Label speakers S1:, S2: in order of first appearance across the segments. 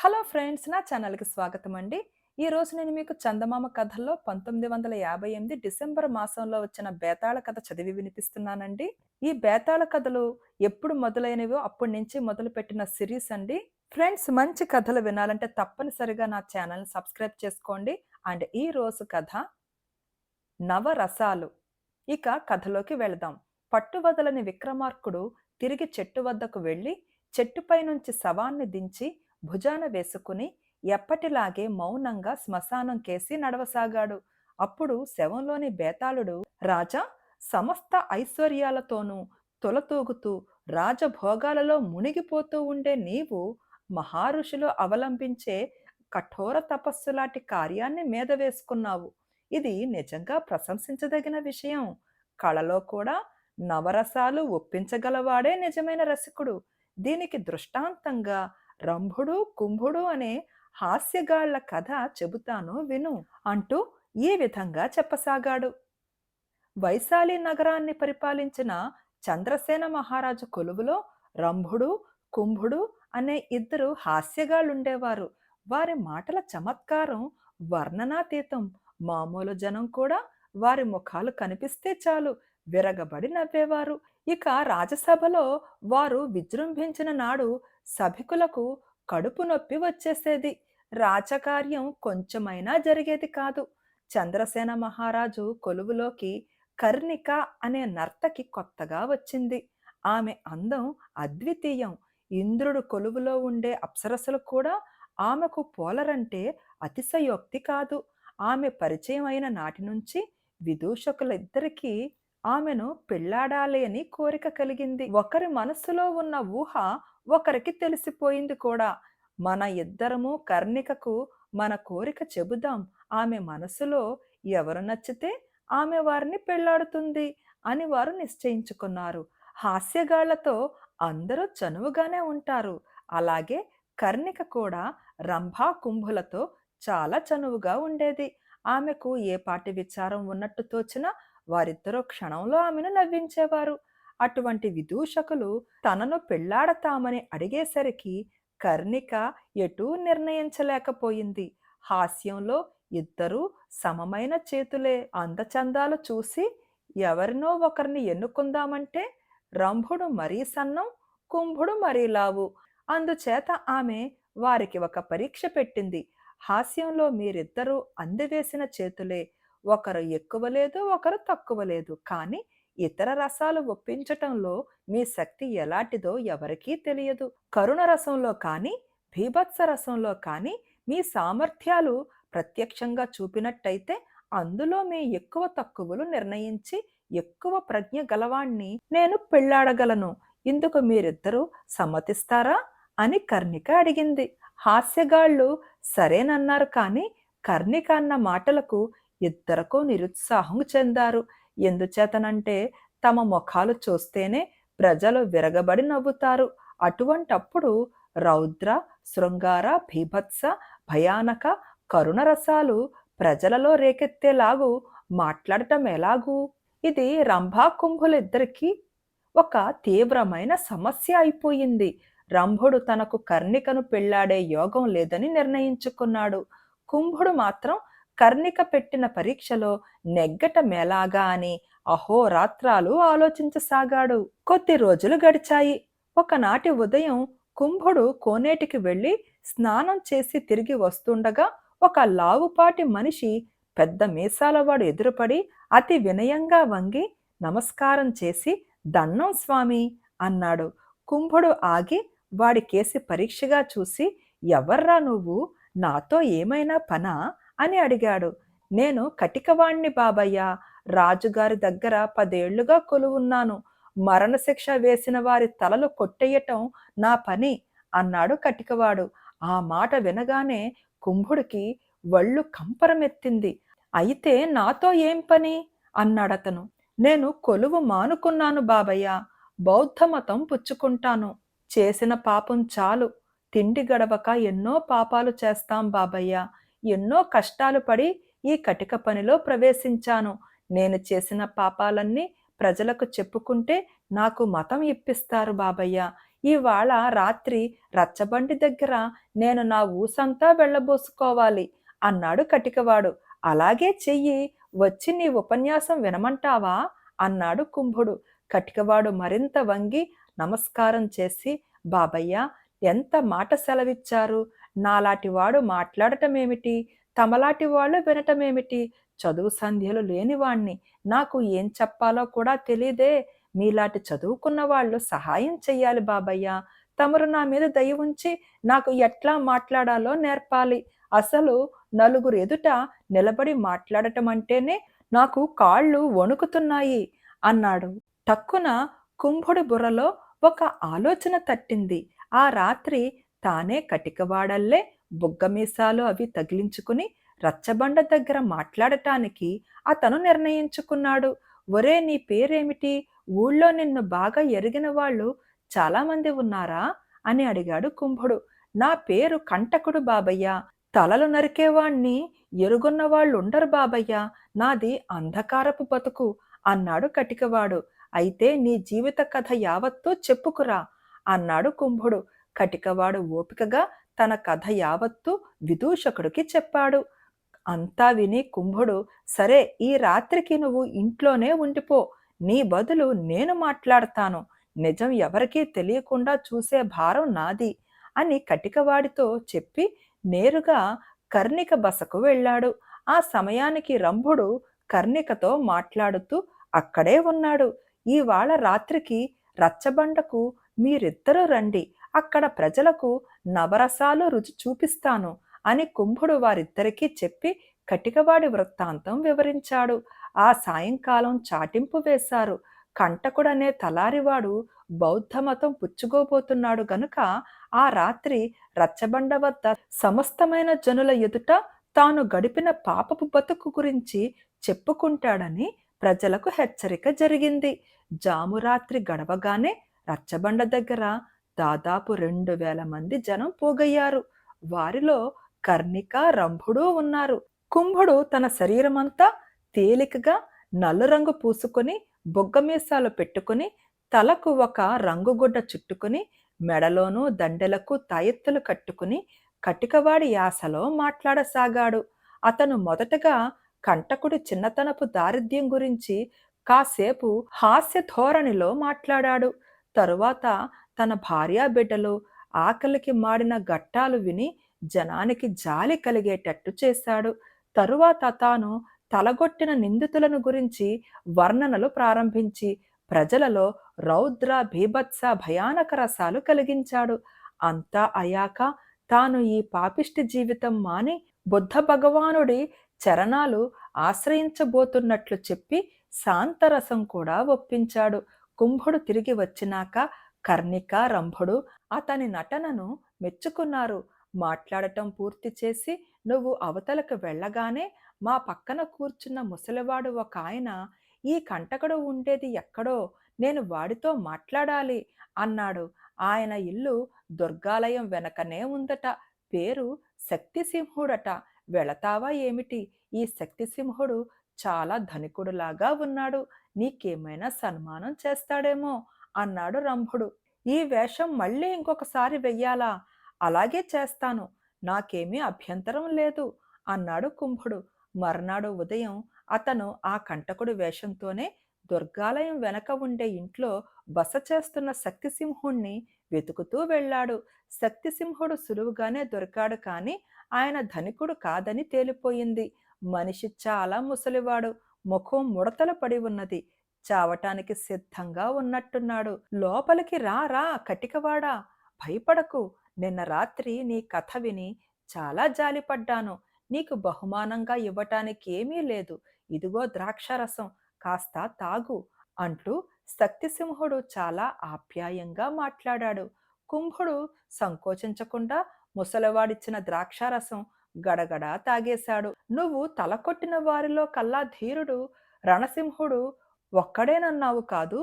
S1: Hello friends నా ఛానల్కి స్వాగతం అండి. ఈ రోజు నేను మీకు చందమామ కథల్లో పంతొమ్మిది వందల యాభై ఎనిమిది డిసెంబర్ మాసంలో వచ్చిన బేతాళ కథ చదివి వినిపిస్తున్నానండి. ఈ బేతాళ కథలు ఎప్పుడు మొదలైనవో అప్పటి నుంచి మొదలుపెట్టిన సిరీస్ అండి. ఫ్రెండ్స్ మంచి కథలు వినాలంటే తప్పనిసరిగా నా ఛానల్ని సబ్స్క్రైబ్ చేసుకోండి. అండ్ ఈ రోజు కథ నవరసాలు. ఇక కథలోకి వెళదాం. పట్టువదలని విక్రమార్కుడు తిరిగి చెట్టు వద్దకు వెళ్ళి చెట్టుపై నుంచి శవాన్ని దించి భుజాన వేసుకుని ఎప్పటిలాగే మౌనంగా శ్మశానం కేసి నడవసాగాడు. అప్పుడు శవంలోని బేతాళుడు రాజా సమస్త ఐశ్వర్యాలతోనూ తొలతూగుతూ రాజభోగాలలో మునిగిపోతూ ఉండే నీవు మహారుషులు అవలంబించే కఠోర తపస్సు లాంటి కార్యాన్ని మీద వేసుకున్నావు ఇది నిజంగా ప్రశంసించదగిన విషయం. కళలో కూడా నవరసాలు ఒప్పించగలవాడే నిజమైన రసికుడు. దీనికి దృష్టాంతంగా రంభుడు కుంభుడు అనే హాస్యగాళ్ళ కథ చెబుతాను విను అంటూ ఈ విధంగా చెప్పసాగాడు. వైశాలి నగరాన్ని పరిపాలించిన చంద్రసేన మహారాజు కొలువులో రంభుడు కుంభుడు అనే ఇద్దరు హాస్యగాళ్ళుండేవారు. వారి మాటల చమత్కారం వర్ణనాతీతం మామూలు జనం కూడా వారి ముఖాలు కనిపిస్తే చాలు విరగబడి నవ్వేవారు. ఇక రాజసభలో వారు విజృంభించిన నాడు సభికులకు కడుపు నొప్పి వచ్చేసేది. రాజకార్యం కొంచెమైనా జరిగేది కాదు. చంద్రసేన మహారాజు కొలువులోకి కర్ణిక అనే నర్తకి కొత్తగా వచ్చింది. ఆమె అందం అద్వితీయం. ఇంద్రుడు కొలువులో ఉండే అప్సరసలు కూడా ఆమెకు పోలరంటే అతిశయోక్తి కాదు. ఆమె పరిచయం అయిన నాటి నుంచి విదూషకులిద్దరికీ ఆమెను పెళ్ళాడాలి అని కోరిక కలిగింది. ఒకరి మనస్సులో ఉన్న ఊహ ఒకరికి తెలిసిపోయింది కూడా. మన ఇద్దరము కర్ణికకు మన కోరిక చెబుదాం. ఆమె మనసులో ఎవరు నచ్చితే ఆమె వారిని పెళ్ళాడుతుంది అని వారు నిశ్చయించుకున్నారు. హాస్యగాళ్ళతో అందరూ చనువుగానే ఉంటారు. అలాగే కర్ణిక కూడా రంభా కుంభులతో చాలా చనువుగా ఉండేది. ఆమెకు ఏ పాటి విచారం ఉన్నట్టు తోచినా వారిద్దరూ క్షణంలో ఆమెను నవ్వించేవారు. అటువంటి విదూషకులు తనను పెళ్ళాడతామని అడిగేసరికి కర్ణిక ఎటూ నిర్ణయించలేకపోయింది. హాస్యంలో ఇద్దరూ సమమైన చేతులే అందచందాలు చూసి ఎవరినో ఒకరిని ఎన్నుకుందామంటే రంభుడు మరీ సన్నం కుంభుడు మరీ లావు. అందుచేత ఆమె వారికి ఒక పరీక్ష పెట్టింది. హాస్యంలో మీరిద్దరూ అందివేసిన చేతులే. ఒకరు ఎక్కువ లేదు ఒకరు తక్కువ లేదు. కానీ ఇతర రసాలు ఒప్పించటంలో మీ శక్తి ఎలాంటిదో ఎవరికీ తెలియదు. కరుణ రసంలో కానీ భీభత్స రసంలో కానీ మీ సామర్థ్యాలు ప్రత్యక్షంగా చూపినట్టయితే అందులో మీ ఎక్కువ తక్కువలు నిర్ణయించి ఎక్కువ ప్రజ్ఞ గలవాణ్ణి నేను పెళ్ళాడగలను ఇందుకు మీరిద్దరూ సమ్మతిస్తారా? అని కర్ణిక అడిగింది. హాస్యగాళ్ళు సరేనన్నారు కానీ కర్ణిక అన్న మాటలకు ఇద్దరకు నిరుత్సాహం చెందారు. ఎందుచేతనంటే తమ ముఖాలు చూస్తేనే ప్రజలు విరగబడి నవ్వుతారు. అటువంటప్పుడు రౌద్ర శృంగార భీభత్స భయానక కరుణరసాలు ప్రజలలో రేకెత్తేలాగు మాట్లాడటం ఎలాగూ ఇది రంభా కుంభులిద్దరికీ ఒక తీవ్రమైన సమస్య అయిపోయింది. రంభుడు తనకు కర్ణికను పెళ్ళాడే యోగం లేదని నిర్ణయించుకున్నాడు. కుంభుడు మాత్రం కర్ణిక పెట్టిన పరీక్షలో నెగ్గట మేలాగా అని అహోరాత్రాలు ఆలోచించసాగాడు. కొద్ది రోజులు గడిచాయి. ఒకనాటి ఉదయం కుంభుడు కోనేటికి వెళ్ళి స్నానం చేసి తిరిగి వస్తుండగా ఒక లావుపాటి మనిషి పెద్ద మీసాలవాడు ఎదురుపడి అతి వినయంగా వంగి నమస్కారం చేసి దన్నం స్వామి అన్నాడు. కుంభుడు ఆగి వాడి కేసి పరీక్షగా చూసి ఎవర్రా నువ్వు? నాతో ఏమైనా పనా? అని అడిగాడు. నేను కటికవాణ్ణి బాబయ్య. రాజుగారి దగ్గర పదేళ్ళుగా కొలువున్నాను. మరణశిక్ష వేసిన వారి తలలు కొట్టేయటం నా పని అన్నాడు కటికవాడు. ఆ మాట వినగానే కుంభుడికి వళ్ళు కంపరమెత్తింది. అయితే నాతో ఏం పని? అన్నాడతను. నేను కొలువు మానుకున్నాను బాబయ్య. బౌద్ధమతం పుచ్చుకుంటాను. చేసిన పాపం చాలు. తిండి గడవక ఎన్నో పాపాలు చేస్తాం బాబయ్య. ఎన్నో కష్టాలు పడి ఈ కటిక పనిలో ప్రవేశించాను. నేను చేసిన పాపాలన్నీ ప్రజలకు చెప్పుకుంటే నాకు మతం ఇప్పిస్తారు బాబయ్య. ఇవాళ రాత్రి రచ్చబండి దగ్గర నేను నా ఊసంతా వెళ్ళబోసుకోవాలి అన్నాడు కటికవాడు. అలాగే చెయ్యి వచ్చి నీ ఉపన్యాసం వినమంటావా? అన్నాడు కుంభుడు. కటికవాడు మరింత వంగి నమస్కారం చేసి బాబయ్య ఎంత మాట సెలవిచ్చారు? నాలాటి వాడు మాట్లాడటమేమిటి తమలాటి వాళ్ళు వినటమేమిటి చదువు సంధ్యలు లేనివాణ్ణి నాకు ఏం చెప్పాలో కూడా తెలియదే మీలాంటి చదువుకున్న వాళ్ళు సహాయం చెయ్యాలి బాబయ్య. తమరు నా మీద దయ ఉంచి నాకు ఎట్లా మాట్లాడాలో నేర్పాలి. అసలు నలుగురు ఎదుట నిలబడి మాట్లాడటం అంటేనే నాకు కాళ్ళు వణుకుతున్నాయి అన్నాడు. టక్కున కుంభుడి బుర్రలో ఒక ఆలోచన తట్టింది. ఆ రాత్రి తానే కటికవాడల్లే బుగ్గమీసాలు అవి తగిలించుకుని రచ్చబండ దగ్గర మాట్లాడటానికి అతను నిర్ణయించుకున్నాడు. ఒరే నీ పేరేమిటి? ఊళ్ళో నిన్ను బాగా ఎరిగిన వాళ్ళు చాలామంది ఉన్నారా? అని అడిగాడు కుంభుడు. నా పేరు కంటకుడు బాబయ్య. తలలు నరికేవాణ్ణి ఎరుగున్న వాళ్ళు ఉండరు బాబయ్య. నాది అంధకారపు బతుకు అన్నాడు కటికవాడు. అయితే నీ జీవిత కథ యావత్తూ చెప్పుకురా అన్నాడు కుంభుడు. కటికవాడు ఓపికగా తన కథ యావత్తు విదూషకుడికి చెప్పాడు. అంతా విని కుంభుడు సరే ఈ రాత్రికి నువ్వు ఇంట్లోనే ఉండిపో. నీ బదులు నేను మాట్లాడతాను. నిజం ఎవరికీ తెలియకుండా చూసే భారం నాది అని కటికవాడితో చెప్పి నేరుగా కర్ణిక బసకు వెళ్ళాడు. ఆ సమయానికి రంభుడు కర్ణికతో మాట్లాడుతూ అక్కడే ఉన్నాడు. ఇవాళ రాత్రికి రచ్చబండకు మీరిద్దరూ రండి. అక్కడ ప్రజలకు నవరసాలు రుచి చూపిస్తాను అని కుంభుడు వారిద్దరికీ చెప్పి కటికవాడి వృత్తాంతం వివరించాడు. ఆ సాయంకాలం చాటింపు వేశారు. కంటకుడనే తలారివాడు బౌద్ధమతం పుచ్చుకోబోతున్నాడు గనుక ఆ రాత్రి రచ్చబండ వద్ద సమస్తమైన జనుల ఎదుట తాను గడిపిన పాపపు బతుకు గురించి చెప్పుకుంటాడని ప్రజలకు హెచ్చరిక జరిగింది. జామురాత్రి గడవగానే రచ్చబండ దగ్గర దాదాపు రెండు వేల మంది జనం పోగయ్యారు. వారిలో కర్ణిక రంభుడు ఉన్నారు. కుంభుడు తన శరీరమంతా తేలికగా నల్ల రంగు పూసుకొని బొగ్గమీసాలు పెట్టుకుని తలకు ఒక రంగుగుడ్డ చుట్టుకుని మెడలోనూ దండెలకు తాయెత్తులు కట్టుకుని కటికవాడి యాసలో మాట్లాడసాగాడు. అతను మొదటగా కంటకుడి చిన్నతనపు దారిద్ర్యం గురించి కాసేపు హాస్య ధోరణిలో మాట్లాడాడు. తరువాత తన భార్యా బిడ్డలు ఆకలికి మాడిన ఘట్టాలు విని జనానికి జాలి కలిగేటట్టు చేశాడు. తరువాత తాను తలగొట్టిన నిందితులను గురించి వర్ణనలు ప్రారంభించి ప్రజలలో రౌద్ర భీభత్స భయానక రసాలు కలిగించాడు. అంతా అయాక తాను ఈ పాపిష్టి జీవితం మాని బుద్ధ భగవానుడి చరణాలు ఆశ్రయించబోతున్నట్లు చెప్పి శాంతరసం కూడా ఒప్పించాడు. కుంభుడు తిరిగి వచ్చినాక కర్ణిక రంభుడు అతని నటనను మెచ్చుకున్నారు. మాట్లాడటం పూర్తి చేసి నువ్వు అవతలకు వెళ్ళగానే మా పక్కన కూర్చున్న ముసలివాడు ఒక ఆయన ఈ కంటకడు ఉండేది ఎక్కడో? నేను వాడితో మాట్లాడాలి అన్నాడు. ఆయన ఇల్లు దుర్గాలయం వెనకనే ఉందట. పేరు శక్తిసింహుడట. వెళతావా ఏమిటి? ఈ శక్తిసింహుడు చాలా ధనికుడులాగా ఉన్నాడు. నీకేమైనా సన్మానం చేస్తాడేమో? అన్నాడు రంభుడు. ఈ వేషం మళ్ళీ ఇంకొకసారి వెయ్యాలా? అలాగే చేస్తాను. నాకేమీ అభ్యంతరం లేదు అన్నాడు కుంభుడు. మర్నాడు ఉదయం అతను ఆ కంటకుడు వేషంతోనే దుర్గాలయం వెనక ఉండే ఇంట్లో బస చేస్తున్న శక్తిసింహుణ్ణి వెతుకుతూ వెళ్ళాడు. శక్తిసింహుడు సులువుగానే దొరికాడు కానీ ఆయన ధనికుడు కాదని తేలిపోయింది. మనిషి చాలా ముసలివాడు. ముఖం ముడతలు పడి ఉన్నది. చావటానికి సిద్ధంగా ఉన్నట్టున్నాడు. లోపలికి రా రా కటికవాడా. భయపడకు. నిన్న రాత్రి నీ కథ విని చాలా జాలిపడ్డాను. నీకు బహుమానంగా ఇవ్వటానికి ఏమీ లేదు. ఇదిగో ద్రాక్షరసం. కాస్త తాగు అంటూ శక్తిసింహుడు చాలా ఆప్యాయంగా మాట్లాడాడు. కుంభుడు సంకోచించకుండా ముసలివాడిచ్చిన ద్రాక్షారసం గడగడ తాగేశాడు. నువ్వు తలకొట్టిన వారిలో కల్లా ధీరుడు. రణసింహుడు ఒక్కడేనన్నావు కాదు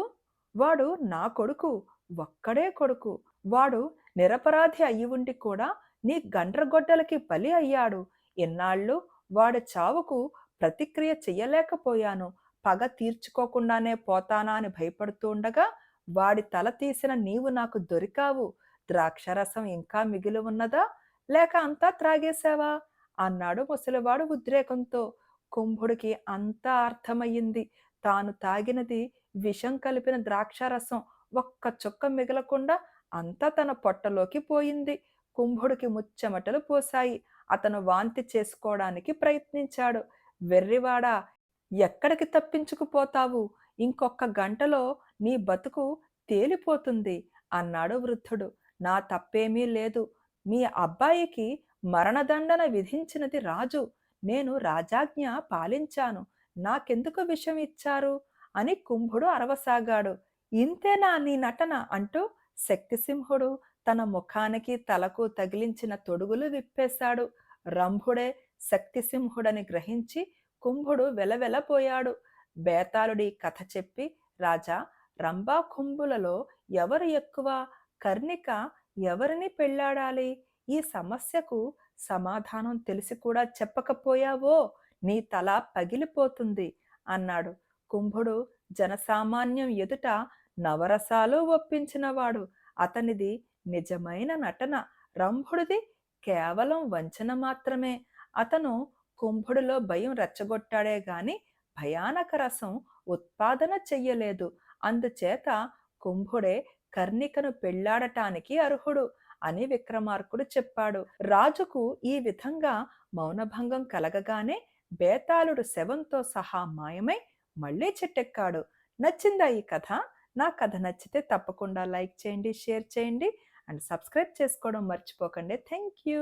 S1: వాడు నా కొడుకు ఒక్కడే కొడుకు. వాడు నిరపరాధి అయి ఉండి కూడా నీ గండ్రగొడ్డలకి బలి అయ్యాడు. ఎన్నాళ్ళు వాడి చావుకు ప్రతిక్రియ చెయ్యలేకపోయాను. పగ తీర్చుకోకుండానే పోతానా అని భయపడుతూ ఉండగా వాడి తల తీసిన నీవు నాకు దొరికావు. ద్రాక్షరసం ఇంకా మిగిలి ఉన్నదా? లేక అంతా త్రాగేశావా? అన్నాడు ముసలివాడు ఉద్రేకంతో. కుంభుడికి అంతా అర్థమయ్యింది. తాను తాగినది విషం కలిపిన ద్రాక్షారసం ఒక్క చుక్క మిగలకుండా అంతా తన పొట్టలోకి పోయింది. కుంభుడికి ముచ్చెమటలు పోసాయి అతను వాంతి చేసుకోవడానికి ప్రయత్నించాడు. వెర్రివాడా ఎక్కడికి తప్పించుకుపోతావు? ఇంకొక గంటలో నీ బతుకు తేలిపోతుంది అన్నాడు వృద్ధుడు. నా తప్పేమీ లేదు. మీ అబ్బాయికి మరణదండన విధించినది రాజు. నేను రాజాజ్ఞ పాలించాను. నాకెందుకు విషం ఇచ్చారు? అని కుంభుడు అరవసాగాడు. ఇంతేనా నీ నటన? అంటూ శక్తిసింహుడు తన ముఖానికి తలకు తగిలించిన తొడుగులు విప్పేశాడు. రంభుడే శక్తిసింహుడని గ్రహించి కుంభుడు వెలవెలపోయాడు. బేతాళుడి కథ చెప్పి రాజా రంభా కుంభులలో ఎవరు ఎక్కువ? కర్ణిక ఎవరిని పెళ్ళాడాలి ఈ సమస్యకు సమాధానం తెలిసి కూడా చెప్పకపోయావో? నీ తల పగిలిపోతుంది అన్నాడు. కుంభుడు జనసామాన్యం ఎదుట నవరసాలు ఒప్పించినవాడు. అతనిది నిజమైన నటన. రంభుడిది కేవలం వంచన మాత్రమే. అతను కుంభుడిలో భయం రెచ్చగొట్టాడే గాని భయానక రసం ఉత్పాదన చెయ్యలేదు. అందుచేత కుంభుడే కర్ణికను పెళ్ళాడటానికి అర్హుడు అని విక్రమార్కుడు చెప్పాడు. రాజుకు ఈ విధంగా మౌనభంగం కలగగానే బేతాళుడు శవంతో సహా మాయమై మళ్ళీ చెట్టెక్కాడు. నచ్చిందా ఈ కథ? నా కథ నచ్చితే తప్పకుండా లైక్ చేయండి షేర్ చేయండి అండ్ సబ్స్క్రైబ్ చేసుకోవడం మర్చిపోకండి. Thank you